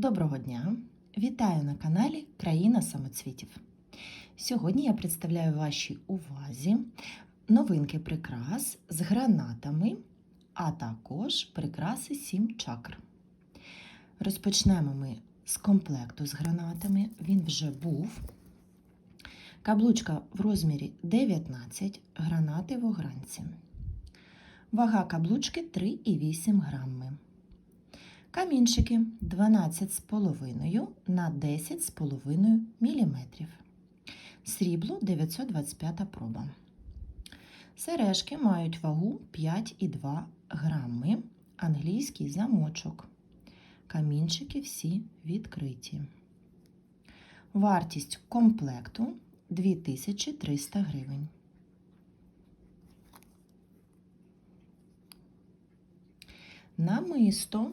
Доброго дня! Вітаю на каналі Країна самоцвітів. Сьогодні я представляю вашій увазі новинки прикрас з гранатами, а також прикраси 7 чакр. Розпочнемо ми з комплекту з гранатами. Він вже був. Каблучка в розмірі 19 гранати в огранці. Вага каблучки 3,8 грами. Камінчики 12,5 на 10,5 мм. Срібло 925 проба. Сережки мають вагу 5,2 грами. Англійський замочок. Камінчики всі відкриті. Вартість комплекту 2300 гривень. Намисто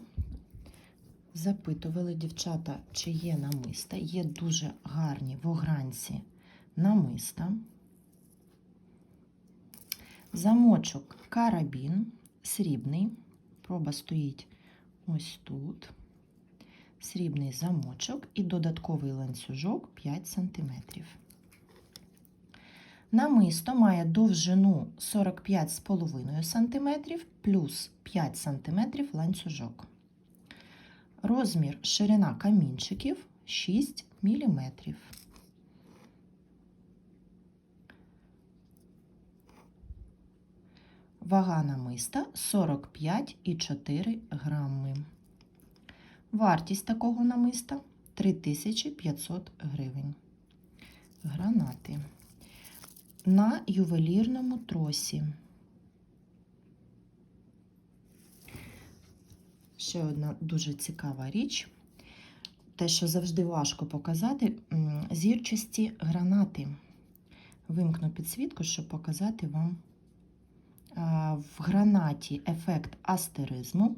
запитували дівчата, чи є намиста. Є дуже гарні в огранці намиста. Замочок карабін, срібний. Проба стоїть ось тут. Срібний замочок і додатковий ланцюжок 5 см. Намисто має довжину 45,5 см плюс 5 см ланцюжок. Розмір ширина камінчиків 6 мм. Вага намиста 45,4 грами. Вартість такого намиста 3500 гривень. Гранати. На ювелірному тросі. Ще одна дуже цікава річ. Те, що завжди важко показати, зірчасті гранати. Вимкну підсвітку, щоб показати вам в гранаті ефект астеризму.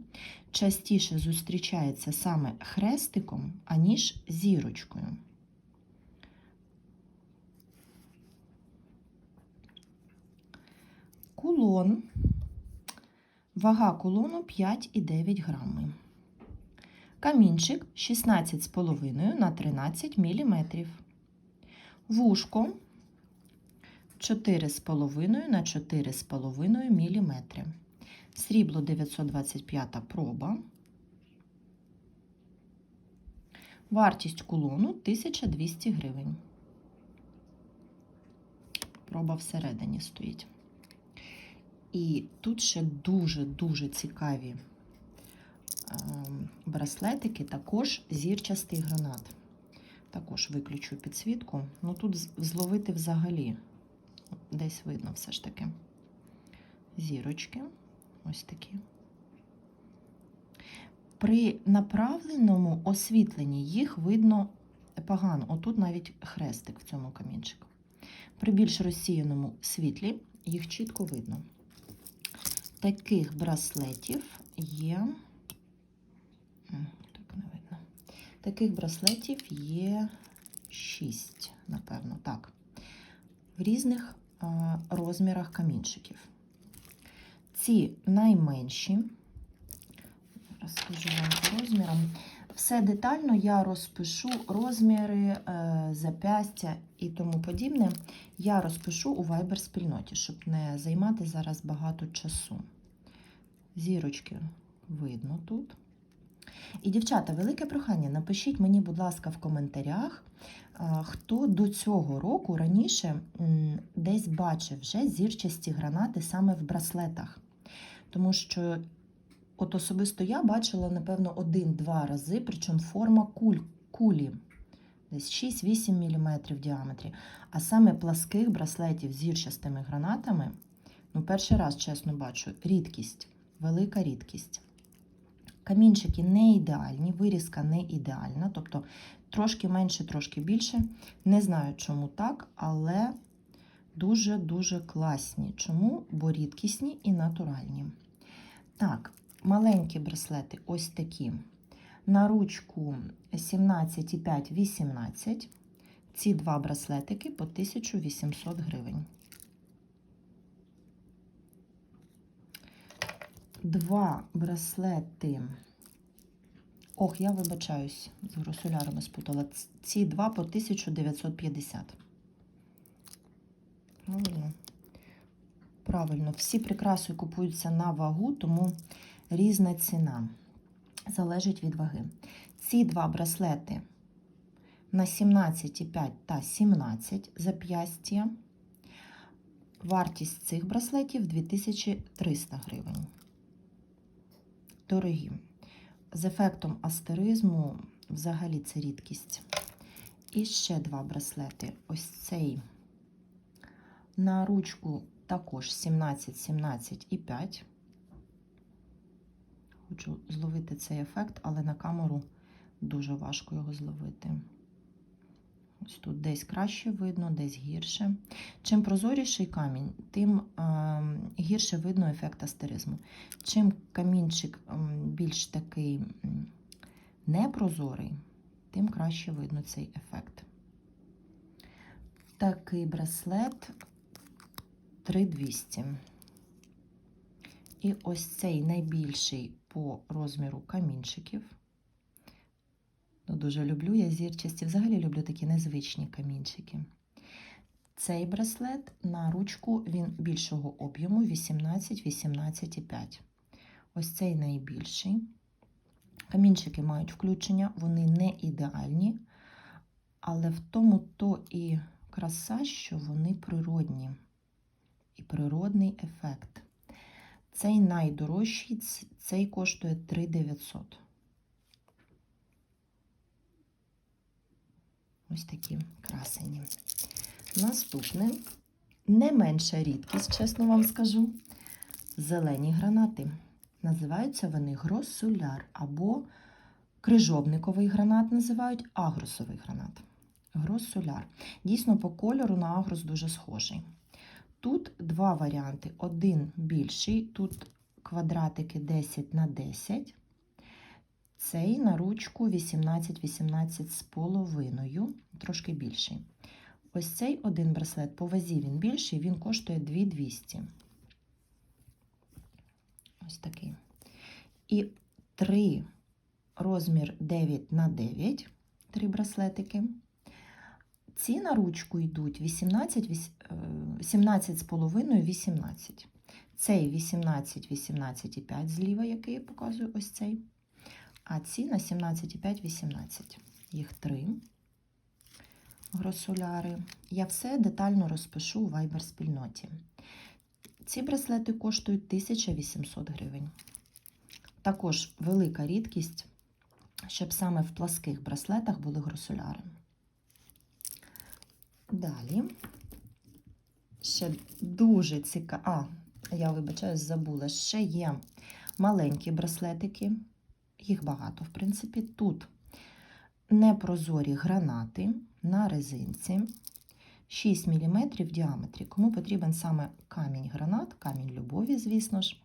Частіше зустрічається саме хрестиком, аніж зірочкою. Кулон. Вага кулону 5,9 грами. Камінчик 16,5 на 13 мм. Вушко 4,5 на 4,5 мм. Срібло 925 проба. Вартість кулону 1200 гривень. Проба всередині стоїть. І тут ще дуже-дуже цікаві браслетики, також зірчастий гранат. Також виключу підсвітку. Ну тут зловити взагалі, десь видно все ж таки. Зірочки, ось такі. При направленому освітленні їх видно погано. Отут навіть хрестик в цьому камінчику. При більш розсіяному світлі їх чітко видно. Таких браслетів є. Так не видно. Таких браслетів є 6, напевно, так. В різних розмірах камінчиків. Ці найменші, розкажу вам по розмірам. Все детально я розпишу розміри, е, запястя і тому подібне. Я розпишу у Viber спільноті, щоб не займати зараз багато часу. Зірочки видно тут. І, дівчата, велике прохання, напишіть мені, будь ласка, в коментарях, хто до цього року раніше десь бачив вже зірчасті гранати саме в браслетах. Тому що, от особисто я бачила, напевно, один-два рази, причому форма куль, кулі. Десь 6-8 мм в діаметрі. А саме пласких браслетів з зірчастими гранатами, ну, перший раз, чесно бачу, рідкість, велика рідкість. Камінчики не ідеальні, вирізка не ідеальна, тобто трошки менше, трошки більше. Не знаю, чому так, але дуже-дуже класні. Чому? Бо рідкісні і натуральні. Так, маленькі браслети ось такі. На ручку 17,5-18. Ці два браслетики по 1800 гривень. Два браслети Ох, я вибачаюсь, з гросулярами спутала. Ці два по 1950. Правильно? Правильно, всі прикраси купуються на вагу, тому різна ціна. Залежить від ваги. Ці два браслети на 17,5 та 17 зап'ястя. Вартість цих браслетів 2300 гривень. Дорогі. З ефектом астеризму взагалі це рідкість. І ще два браслети. Ось цей на ручку також 17, 17 і 5. Хочу зловити цей ефект, але на камеру дуже важко його зловити. Ось тут десь краще видно, десь гірше. Чим прозоріший камінь, тим е, гірше видно ефект астеризму. Чим камінчик м, більш такий непрозорий, тим краще видно цей ефект. Такий браслет 3200. І ось цей найбільший по розміру камінчиків. Ну, дуже люблю я зірчасті. Взагалі люблю такі незвичні камінчики. Цей браслет на ручку він більшого об'єму 18, 18,5. Ось цей найбільший. Камінчики мають включення, вони не ідеальні, але в тому то і краса, що вони природні. І природний ефект. Цей найдорожчий, цей коштує 3900. Ось такі красені. Наступне не менша рідкість, чесно вам скажу. Зелені гранати. Називаються вони гросуляр або крижовниковий гранат називають агросовий гранат. Гросуляр. Дійсно, по кольору на агрос дуже схожий. Тут два варіанти. Один більший, тут квадратики 10 на 10. Цей на ручку 18-18 з половиною, трошки більший. Ось цей один браслет по вазі він більший, він коштує 2200. Ось такий. І три розмір 9 на 9, три браслетики. Ці на ручку йдуть 18, віс- е, 17 з половиною, 18. Цей 18, 18,5 зліва, який я показую, ось цей. А ці на 17,5, 18. Їх три гросуляри. Я все детально розпишу у Viber спільноті. Ці браслети коштують 1800 гривень. Також велика рідкість, щоб саме в пласких браслетах були гросуляри. Далі. Ще дуже цікаво. А, я вибачаюсь, забула. Ще є маленькі браслетики. Їх багато, в принципі. Тут непрозорі гранати на резинці. 6 мм в діаметрі. Кому потрібен саме камінь-гранат, камінь любові, звісно ж.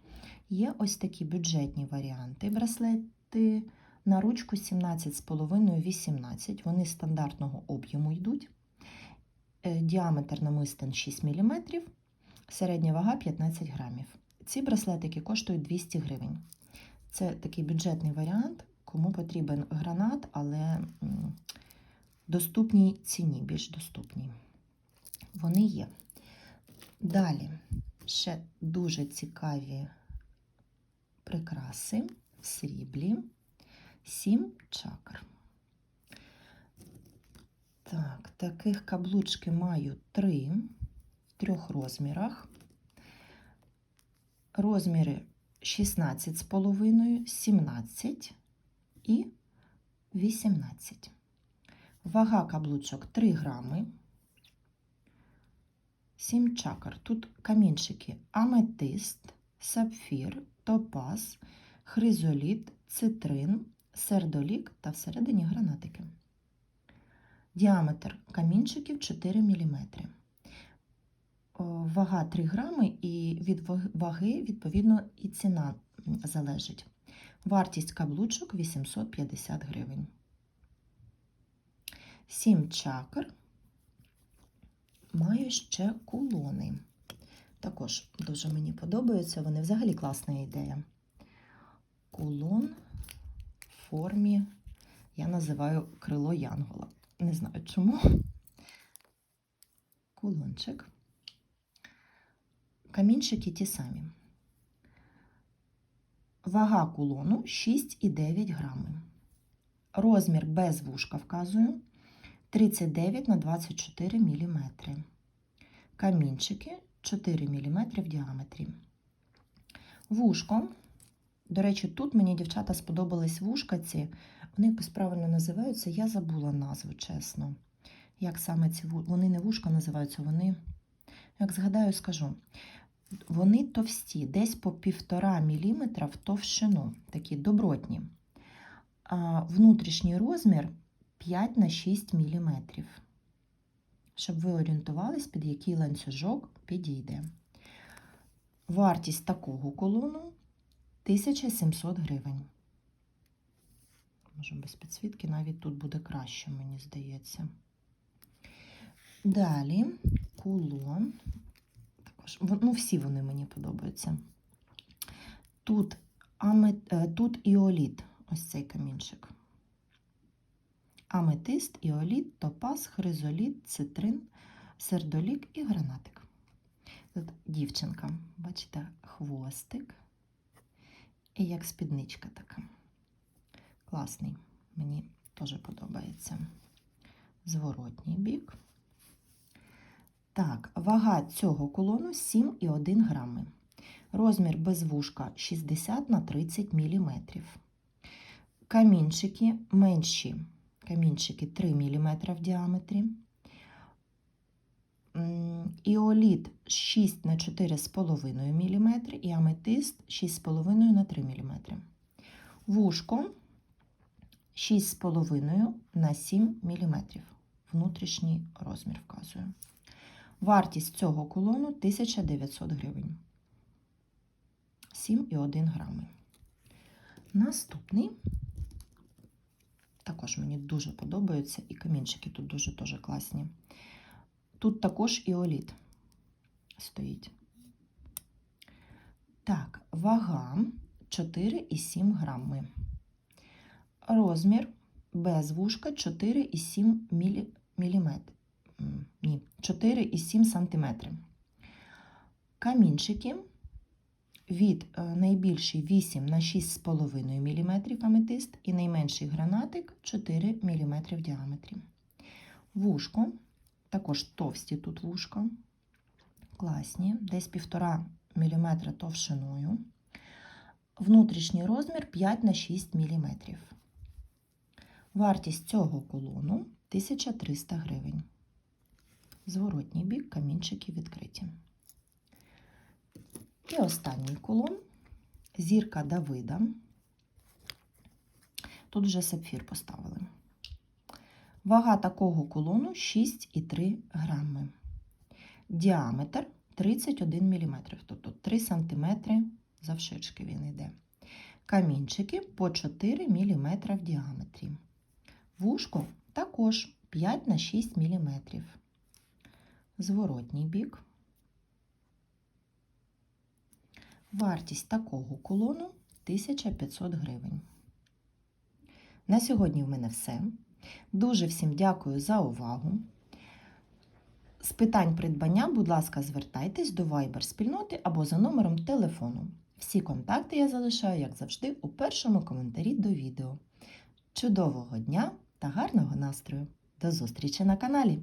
Є ось такі бюджетні варіанти. Браслети на ручку 17,5-18. Вони стандартного об'єму йдуть. Е, Діаметр намистин 6 мм, середня вага 15 грамів. Ці браслетики коштують 200 гривень. Це такий бюджетний варіант, кому потрібен гранат, але доступній ціні, більш доступній. Вони є. Далі ще дуже цікаві прикраси в сріблі. Сім чакр. Так, таких каблучки маю три в трьох розмірах. Розміри 16,5, 17 і 18. Вага каблучок 3 грами. 7 чакр. Тут камінчики аметист, сапфір, топаз, хризоліт, цитрин, сердолік та всередині гранатики. Діаметр камінчиків 4 мм. Вага 3 грами, і від ваги, відповідно, і ціна залежить. Вартість каблучок 850 гривень. 7 чакр. Маю ще кулони. Також дуже мені подобаються. Вони взагалі класна ідея. Кулон в формі, я називаю крило Янгола. Не знаю чому. Кулончик. Камінчики ті самі. Вага кулону 6,9 грами. Розмір без вушка вказую 39 на 24 мм. Камінчики 4 мм в діаметрі. Вушко. До речі, тут мені дівчата сподобались вушка ці. Вони якось правильно називаються. Я забула назву, чесно. Як саме ці вони не вушка називаються, вони, як згадаю, скажу. Вони товсті, десь по півтора міліметра в товщину, такі добротні. А внутрішній розмір 5 на 6 міліметрів. Щоб ви орієнтувались, під який ланцюжок підійде. Вартість такого колону 1700 гривень. Може, без підсвітки навіть тут буде краще, мені здається. Далі кулон. Також, ну, всі вони мені подобаються. Тут, аме, е, тут іоліт, ось цей камінчик. Аметист, іоліт, топаз, хризоліт, цитрин, сердолік і гранатик. Тут дівчинка, бачите, хвостик і як спідничка така. Класний, мені теж подобається. Зворотній бік. Так, вага цього кулону 7,1 грами. Розмір без вушка 60 на 30 мм. Камінчики менші. Камінчики 3 мм в діаметрі. Іоліт 6 на 4,5 мм і аметист 6,5 на 3 мм. Вушко 6,5 на 7 мм. Внутрішній розмір вказую. Вартість цього кулону 1900 гривень. 7,1 грами. Наступний. Також мені дуже подобаються, і камінчики тут дуже дуже класні. Тут також іоліт стоїть. Так, вага 4,7 грами. Розмір без вушка 4,7 мілі... міліметр. Ні, 4,7 сантиметри. Камінчики від е, найбільший 8 на 6,5 мм аметист і найменший гранатик 4 мм в діаметрі. Вушко, також товсті тут вушка, класні, десь 1,5 мм товщиною. Внутрішній розмір 5 на 6 мм. Вартість цього кулону 1300 гривень. Зворотній бік камінчики відкриті. І останній кулон зірка Давида. Тут вже сапфір поставили. Вага такого кулону 6,3 грами. Діаметр 31 мм, тобто 3 см завширшки він йде. Камінчики по 4 мм в діаметрі. Вушко також 5 на 6 мм. Зворотній бік. Вартість такого колону 1500 гривень. На сьогодні в мене все. Дуже всім дякую за увагу. З питань придбання, будь ласка, звертайтесь до Viber спільноти або за номером телефону. Всі контакти я залишаю, як завжди, у першому коментарі до відео. Чудового дня та гарного настрою! До зустрічі на каналі!